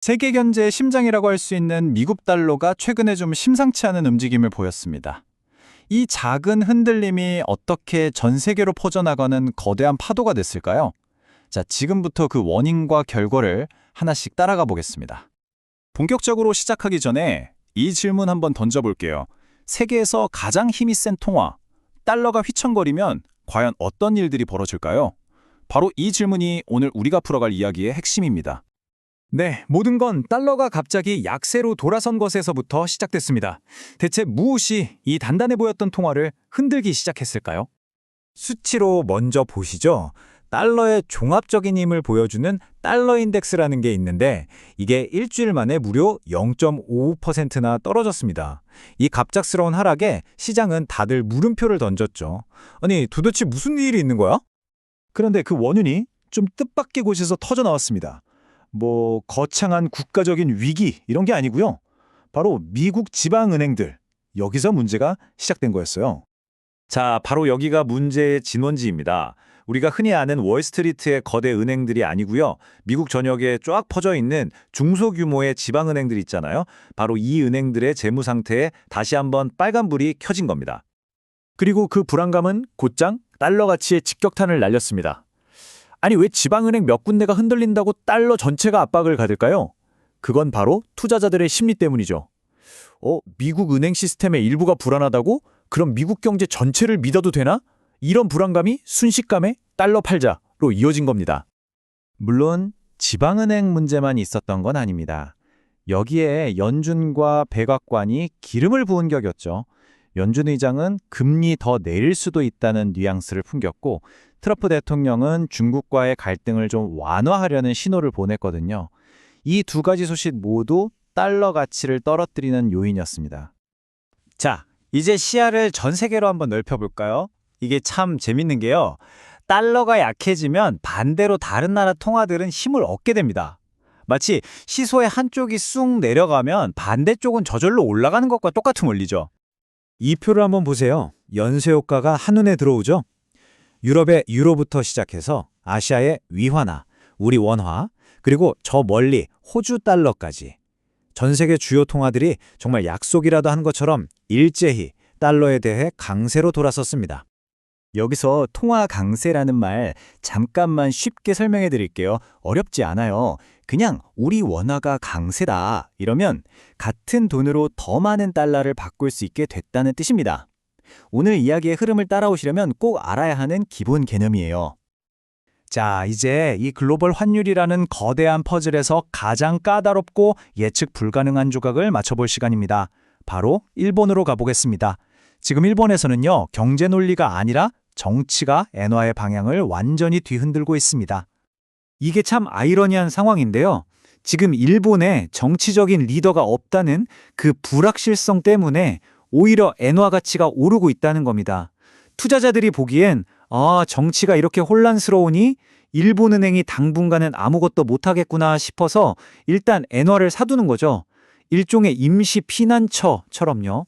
세계 경제의 심장이라고 할 수 있는 미국 달러가 최근에 좀 심상치 않은 움직임을 보였습니다. 이 작은 흔들림이 어떻게 전 세계로 퍼져나가는 거대한 파도가 됐을까요? 자, 지금부터 그 원인과 결과를 하나씩 따라가 보겠습니다. 본격적으로 시작하기 전에 이 질문 한번 던져볼게요. 세계에서 가장 힘이 센 통화, 달러가 휘청거리면 과연 어떤 일들이 벌어질까요? 바로 이 질문이 오늘 우리가 풀어갈 이야기의 핵심입니다. 네, 모든 건 달러가 갑자기 약세로 돌아선 것에서부터 시작됐습니다. 대체 무엇이 이 단단해 보였던 통화를 흔들기 시작했을까요? 수치로 먼저 보시죠. 달러의 종합적인 힘을 보여주는 달러 인덱스라는 게 있는데 이게 일주일 만에 무려 0.55%나 떨어졌습니다. 이 갑작스러운 하락에 시장은 다들 물음표를 던졌죠. 아니 도대체 무슨 일이 있는 거야? 그런데 그 원인이 좀 뜻밖의 곳에서 터져 나왔습니다. 뭐 거창한 국가적인 위기 이런 게 아니고요. 바로 미국 지방은행들 여기서 문제가 시작된 거였어요. 자, 바로 여기가 문제의 진원지입니다. 우리가 흔히 아는 월스트리트의 거대 은행들이 아니고요. 미국 전역에 쫙 퍼져 있는 중소규모의 지방은행들 있잖아요. 바로 이 은행들의 재무 상태에 다시 한번 빨간불이 켜진 겁니다. 그리고 그 불안감은 곧장 달러 가치에 직격탄을 날렸습니다. 아니 왜 지방은행 몇 군데가 흔들린다고 달러 전체가 압박을 가질까요? 그건 바로 투자자들의 심리 때문이죠. 어, 미국 은행 시스템의 일부가 불안하다고? 그럼 미국 경제 전체를 믿어도 되나? 이런 불안감이 순식간에 달러 팔자로 이어진 겁니다. 물론 지방은행 문제만 있었던 건 아닙니다. 여기에 연준과 백악관이 기름을 부은 격이었죠. 연준 의장은 금리 더 내릴 수도 있다는 뉘앙스를 풍겼고 트럼프 대통령은 중국과의 갈등을 좀 완화하려는 신호를 보냈거든요. 이 두 가지 소식 모두 달러 가치를 떨어뜨리는 요인이었습니다. 자, 이제 시야를 전 세계로 한번 넓혀볼까요? 이게 참 재밌는 게요. 달러가 약해지면 반대로 다른 나라 통화들은 힘을 얻게 됩니다. 마치 시소의 한쪽이 쑥 내려가면 반대쪽은 저절로 올라가는 것과 똑같은 원리죠. 이 표를 한번 보세요. 연쇄 효과가 한눈에 들어오죠? 유럽의 유로부터 시작해서 아시아의 위화나, 우리 원화, 그리고 저 멀리 호주 달러까지. 전 세계 주요 통화들이 정말 약속이라도 한 것처럼 일제히 달러에 대해 강세로 돌아섰습니다. 여기서 통화 강세라는 말 잠깐만 쉽게 설명해 드릴게요. 어렵지 않아요. 그냥 우리 원화가 강세다 이러면 같은 돈으로 더 많은 달러를 바꿀 수 있게 됐다는 뜻입니다. 오늘 이야기의 흐름을 따라오시려면 꼭 알아야 하는 기본 개념이에요. 자, 이제 이 글로벌 환율이라는 거대한 퍼즐에서 가장 까다롭고 예측 불가능한 조각을 맞춰볼 시간입니다. 바로 일본으로 가보겠습니다. 지금 일본에서는요, 경제 논리가 아니라 정치가 엔화의 방향을 완전히 뒤흔들고 있습니다. 이게 참 아이러니한 상황인데요. 지금 일본에 정치적인 리더가 없다는 그 불확실성 때문에 오히려 엔화 가치가 오르고 있다는 겁니다. 투자자들이 보기엔 아, 정치가 이렇게 혼란스러우니 일본은행이 당분간은 아무것도 못하겠구나 싶어서 일단 엔화를 사두는 거죠. 일종의 임시 피난처처럼요.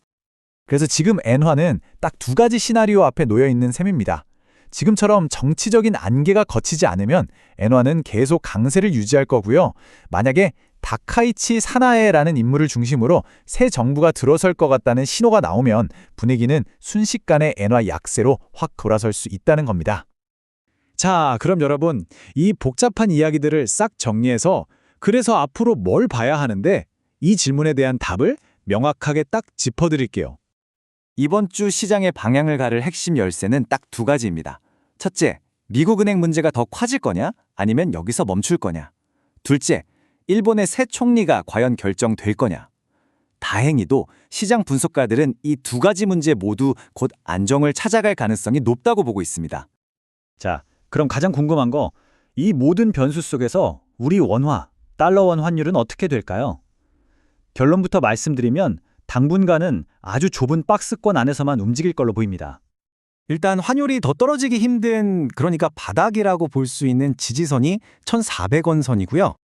그래서 지금 엔화는 딱 두 가지 시나리오 앞에 놓여 있는 셈입니다. 지금처럼 정치적인 안개가 거치지 않으면 엔화는 계속 강세를 유지할 거고요. 만약에 다카이치 사나에라는 인물을 중심으로 새 정부가 들어설 것 같다는 신호가 나오면 분위기는 순식간에 엔화 약세로 확 돌아설 수 있다는 겁니다. 자, 그럼 여러분, 이 복잡한 이야기들을 싹 정리해서 그래서 앞으로 뭘 봐야 하는데 이 질문에 대한 답을 명확하게 딱 짚어드릴게요. 이번 주 시장의 방향을 가를 핵심 열쇠는 딱 두 가지입니다. 첫째, 미국 은행 문제가 더 커질 거냐? 아니면 여기서 멈출 거냐? 둘째, 일본의 새 총리가 과연 결정될 거냐? 다행히도 시장 분석가들은 이 두 가지 문제 모두 곧 안정을 찾아갈 가능성이 높다고 보고 있습니다. 자, 그럼 가장 궁금한 거, 이 모든 변수 속에서 우리 원화, 달러 원 환율은 어떻게 될까요? 결론부터 말씀드리면 당분간은 아주 좁은 박스권 안에서만 움직일 걸로 보입니다. 일단 환율이 더 떨어지기 힘든 그러니까 바닥이라고 볼 수 있는 지지선이 1,400원 선이고요.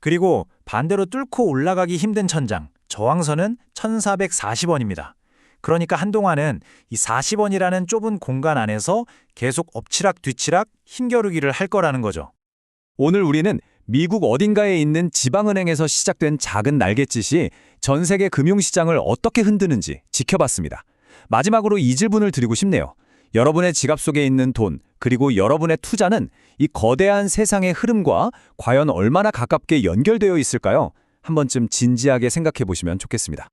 그리고 반대로 뚫고 올라가기 힘든 천장, 저항선은 1,440원입니다. 그러니까 한동안은 이 40원이라는 좁은 공간 안에서 계속 엎치락 뒤치락 힘겨루기를 할 거라는 거죠. 오늘 우리는 미국 어딘가에 있는 지방은행에서 시작된 작은 날갯짓이 전 세계 금융시장을 어떻게 흔드는지 지켜봤습니다. 마지막으로 이 질문을 드리고 싶네요. 여러분의 지갑 속에 있는 돈, 그리고 여러분의 투자는 이 거대한 세상의 흐름과 과연 얼마나 가깝게 연결되어 있을까요? 한 번쯤 진지하게 생각해 보시면 좋겠습니다.